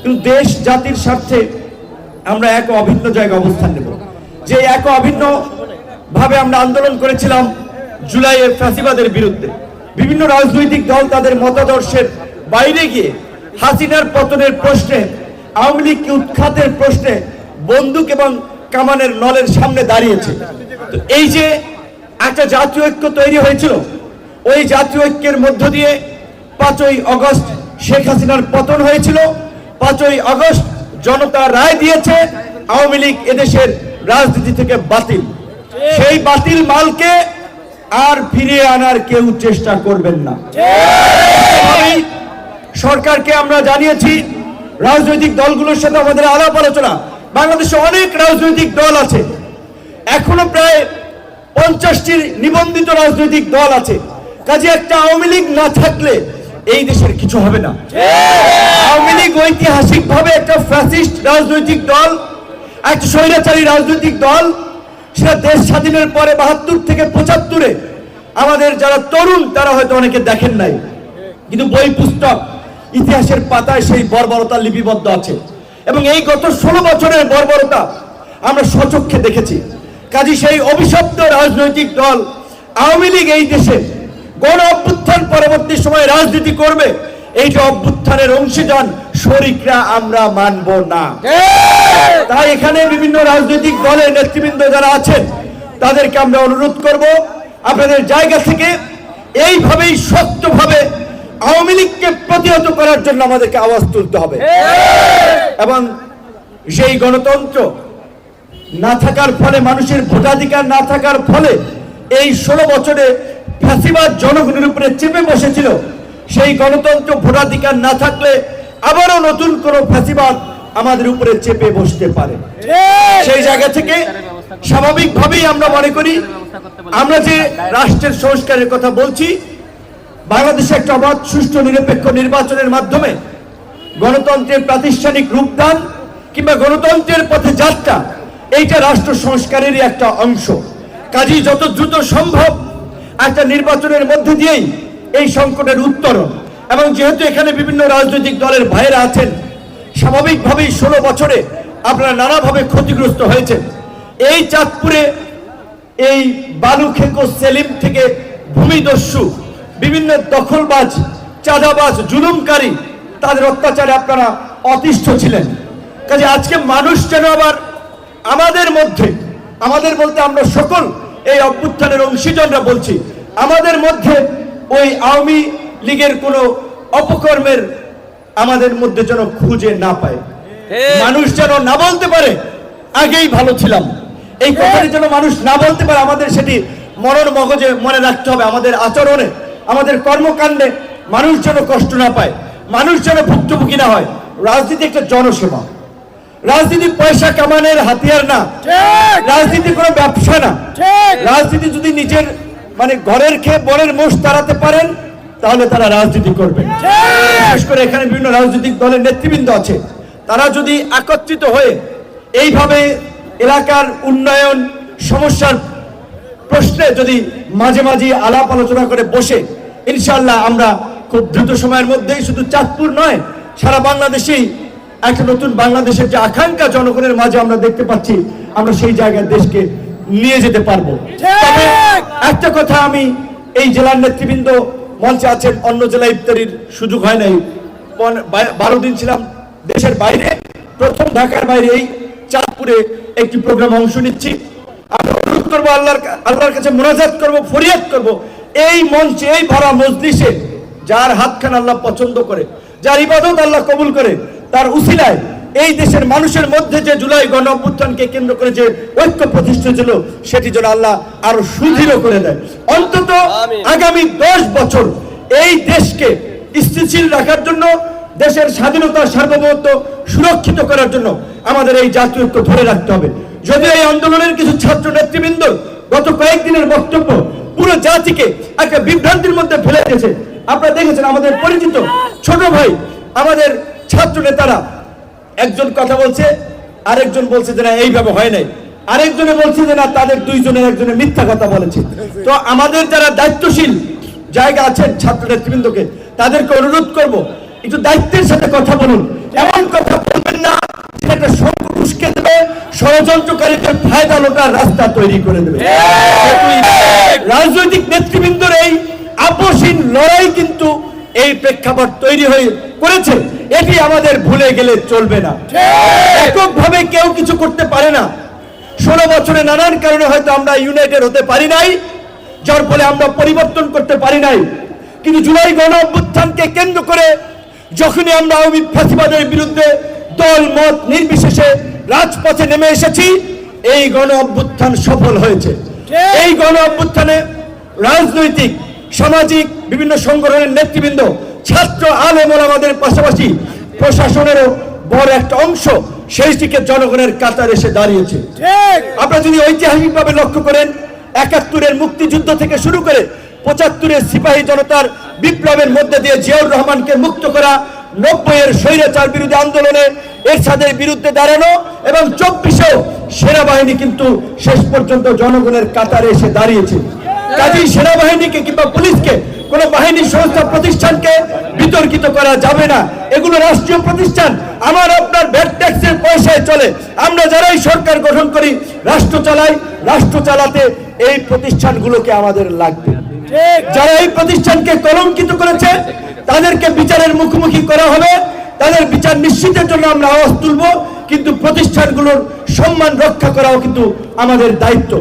কিন্তু দেশ, জাতির স্বার্থে আমরা এক অভিন্ন জায়গায় অবস্থান নেব। যে এক অভিন্ন ভাবে আমরা আন্দোলন করেছিলাম জুলাইয়ের ফ্যাসিবাদের বিরুদ্ধে। বিভিন্ন রাজনৈতিক দল তাদের মতাদর্শের বাইরে গিয়ে হাসিনার পতনের প্রশ্নে, আওয়ামী লীগকে উৎখাতের প্রশ্নে বন্দুক এবং কামানের নলের সামনে দাঁড়িয়েছে। তো এই যে একটা জাতীয় ঐক্য তৈরি হয়েছিল, ওই জাতীয় ঐক্যের মধ্য দিয়ে পাঁচই অগস্ট শেখ হাসিনার পতন হয়েছিল। পাঁচই আগস্ট জনতা রায় দিয়েছে, আওয়ামী লীগ এদেশের রাজনীতি থেকে বাতিল। সেই বাতিল মালকে আর ফিরিয়ে আনার কেউ চেষ্টা করবেন না। সরকারকে আমরা জানিয়েছি, রাজনৈতিক দলগুলোর সাথে আমাদের আলাপ আলোচনা। বাংলাদেশে অনেক রাজনৈতিক দল আছে। এখনও প্রায় পঞ্চাশটির নিবন্ধিত রাজনৈতিক দল আছে। কাজে একটা আওয়ামী লীগ না থাকলে এই দেশের কিছু হবে না। আওয়ামী লীগ ঐতিহাসিক ভাবে একটা ফ্যাসিস্ট রাজনৈতিক দল, একটা স্বৈরাচারী রাজনৈতিক দল, সেটা দেশ স্বাধীনের পরে বাহাত্তর থেকে পঁচাত্তরে আমাদের যারা তরুণ, তারা হয়তো অনেকে দেখেন নাই। কিন্তু বই পুস্তক, ইতিহাসের পাতায় সেই বর্বরতা লিপিবদ্ধ আছে। এবং এই গত ষোলো বছরের বর্বরতা আমরা সচক্ষে দেখেছি। কাজী সেই অভিশপ্ত রাজনৈতিক দল, আওয়ামী লীগ এই দেশে গণ অভ্যুত্থান পরবর্তী সময় রাজনীতি করবে। এই যে অভ্যুত্থানের অংশীদান শরিকরা আমরা মানব না। তাই এখানে বিভিন্ন রাজনৈতিক দলের নেতৃবৃন্দ যারা আছেন, তাদেরকে আমরা অনুরোধ করব, আপনাদের জায়গা থেকে এইভাবেই শক্তভাবে আওয়ামী লীগকে প্রতিহত করার জন্য আমাদেরকে আওয়াজ তুলতে হবে। এবং সেই গণতন্ত্র না থাকার ফলে, মানুষের ভোটাধিকার না থাকার ফলে এই ষোলো বছরে ফ্যাসিবাদ জনগণের উপরে চেপে বসেছিল। সেই গণতন্ত্র ভোটাধিকার না থাকলে আবারও নতুন কোন ফ্যাসিবাদ আমাদের উপরে চেপে বসতে পারে। সেই জায়গা থেকে স্বাভাবিকভাবেই আমরা মনে করি আমরা যে রাষ্ট্রের সংস্কারের কথা বলছি বাংলাদেশে একটা অবাধ সুষ্ঠু নিরপেক্ষ নির্বাচনের মাধ্যমে গণতন্ত্রের প্রাতিষ্ঠানিক রূপদান কিংবা গণতন্ত্রের পথে যাত্রা এইটা রাষ্ট্র সংস্কারেরই একটা অংশ। কাজেই যত দ্রুত সম্ভব একটা নির্বাচনের মধ্যে দিয়েই এই সংকটের উত্তরণ। এবং যেহেতু এখানে বিভিন্ন রাজনৈতিক দলের ভাইয়েরা আছেন, স্বাভাবিকভাবেই ষোলো বছরে আপনারা নানাভাবে ক্ষতিগ্রস্ত হয়েছেন। এই চাঁদপুরে এই বালু খেকো সেলিম থেকে ভূমিদস্যু, বিভিন্ন দখলবাজ, চাঁদাবাজ, জুলুমকারী, তাদের অত্যাচারে আপনারা অতিষ্ঠ ছিলেন। কাজে আজকে মানুষ যেন আবার আমাদের মধ্যে, আমাদের বলতে আমরা সকল এই অভ্যুত্থানের অংশীজনরা বলছি আমাদের মধ্যে ওই আওয়ামী লীগের কোনো অপকর্মের আমাদের মধ্যে যেন খুঁজে না পায়। মানুষ যেন না বলতে পারে আগেই ভালো ছিলাম। এই কথাটি যেন মানুষ না বলতে পারে আমাদের সেটি মরণ মগজে মনে রাখতে হবে। আমাদের আচরণে আমাদের কর্মকাণ্ডে মানুষ যেন কষ্ট না পায় মানুষ যেন ভুক্তভোগী না হয়। রাজনীতি একটা জনসেবা। রাজনীতি পয়সা কামানোর হাতিয়ার না। রাজনীতি কোনো ব্যবসা না। রাজনীতি যদি নিজের মানে ঘরের খেয়ে বরের মোষ তাড়াতে পারেন, তাহলে তারা রাজনীতি করবে। বিশেষ করে এখানে বিভিন্ন রাজনৈতিক দলের নেতৃবৃন্দ আছে। তারা যদি একত্রিত হয়ে এইভাবে এলাকার উন্নয়ন সমস্যার প্রশ্নে যদি মাঝে মাঝে আলাপ আলোচনা করে বসে ইনশাল্লাহ আমরা খুব দ্রুত সময়ের মধ্যেই, শুধু চাঁদপুর নয়, সারা বাংলাদেশেই একটা নতুন বাংলাদেশের যে আকাঙ্ক্ষা জনগণের মাঝে আমরা দেখতে পাচ্ছি, আমরা সেই জায়গায় দেশকে নিয়ে যেতে পারব। একটা কথা আমি এই জেলার নেতৃবৃন্দ মঞ্চে আছেন, অন্য জেলা ইফতারির সুযোগ হয় নাই। বারো দিন ছিলাম দেশের বাইরে। প্রথম ঢাকার বাইরে এই চাঁদপুরে একটি প্রোগ্রাম অংশ নিচ্ছি। আমরা অনুরোধ করব আল্লাহর আল্লাহর কাছে মোনাজাত করব, ফরিয়াদ করব। এই মঞ্চে, এই ভরা মজলিসে যার হাতখান আল্লাহ পছন্দ করে, যার ইবাদত আল্লাহ কবুল করে, তার উসিলায় এই দেশের মানুষের মধ্যে যে জুলাই গণ অভ্যুত্থানকে কেন্দ্র করে যে ঐক্য প্রতিষ্ঠা ছিল সেটি যেন আল্লাহ আরও সুদৃঢ় করে দেয়। অন্তত আগামী দশ বছর এই দেশকে স্থিতিশীল রাখার জন্য দেশের স্বাধীনতা সার্বভৌমত্ব সুরক্ষিত করার জন্য আমাদের এই জাতীয় ঐক্য ধরে রাখতে হবে। যদি এই আন্দোলনের কিছু ছাত্র নেতৃবৃন্দ গত কয়েকদিনের বক্তব্য পুরো জাতিকে একটা বিভ্রান্তির মধ্যে ফেলে দিয়েছে। আপনারা দেখেছেন আমাদের পরিচিত ছোট ভাই আমাদের ছাত্র নেতারা একজন কথা বলছে আরেকজন বলছে যে না এইভাবে হয় নাই। আরেকজনে বলছে যে না তাদের দুইজনের একজনে মিথ্যা কথা বলেছে। তো আমাদের যারা দায়িত্বশীল জায়গা আছেন ছাত্র নেতৃবৃন্দকে তাদেরকে অনুরোধ করব একটু দায়িত্বের সাথে কথা বলুন। এমন কথা বলবেন না যেটা সংকুষকে দেবে ষড়যন্ত্রকারীদের ফায়দা লোকার রাস্তা তৈরি করে দেবে। রাজনৈতিক নেতৃবৃন্দর এই আপসীন লড়াই কিন্তু এই প্রেক্ষাপট তৈরি হয়ে করেছে এটি আমাদের ভুলে গেলে চলবে না। এককভাবে কেউ কিছু করতে পারে না। ষোলো বছরে নানান কারণে হয়তো আমরা ইউনাইটেড হতে পারি নাই যার ফলে আমরা পরিবর্তন করতে পারি নাই। কিন্তু জুলাই গণ অভ্যুত্থানকে কেন্দ্র করে যখনই আমরা আওয়ামী ফ্যাসিবাদের বিরুদ্ধে দল মত নির্বিশেষে রাজপথে নেমে এসেছি এই গণ অভ্যুত্থান সফল হয়েছে। এই গণ অভ্যুত্থানে রাজনৈতিক সামাজিক বিভিন্ন সংগঠনের নেতৃবৃন্দ ছাত্র আলেমন আমাদের পাশাপাশি প্রশাসনেরও বড় একটা অংশ সেই দিকে জনগণের কাতার এসে দাঁড়িয়েছে। আপনারা যদি ঐতিহাসিকভাবে লক্ষ্য করেন একাত্তরের মুক্তিযুদ্ধ থেকে শুরু করে পঁচাত্তরের সিপাহী জনতার বিপ্লবের মধ্যে দিয়ে জিয়াউর রহমানকে মুক্ত করা নব্বইয়ের স্বৈরাচার বিরোধী আন্দোলনে এরশাদের বিরুদ্ধে দাঁড়ানো এবং চব্বিশেও সেনাবাহিনী কিন্তু শেষ পর্যন্ত জনগণের কাতারে এসে দাঁড়িয়েছে। কাজেই সেনাবাহিনীকে কিংবা পুলিশকে, কোন বাহিনী সংস্থা প্রতিষ্ঠানকে বিতর্কিত করা যাবে না। এগুলো রাষ্ট্রীয় প্রতিষ্ঠান। আমার, আপনার ভ্যাট ট্যাক্সের পয়সায় চলে। আমরা যারাই সরকার গঠন করি, রাষ্ট্র চালাই, রাষ্ট্র চালাতে এই প্রতিষ্ঠানগুলোকে আমাদের লাগবে। যারা এই প্রতিষ্ঠানকে কলঙ্কিত করেছে, তাদেরকে বিচারের মুখোমুখি করা হবে। তাদের বিচার নিশ্চিতের জন্য আমরা আওয়াজ তুলব, কিন্তু প্রতিষ্ঠানগুলোর সম্মান রক্ষা করাও কিন্তু আমাদের দায়িত্ব।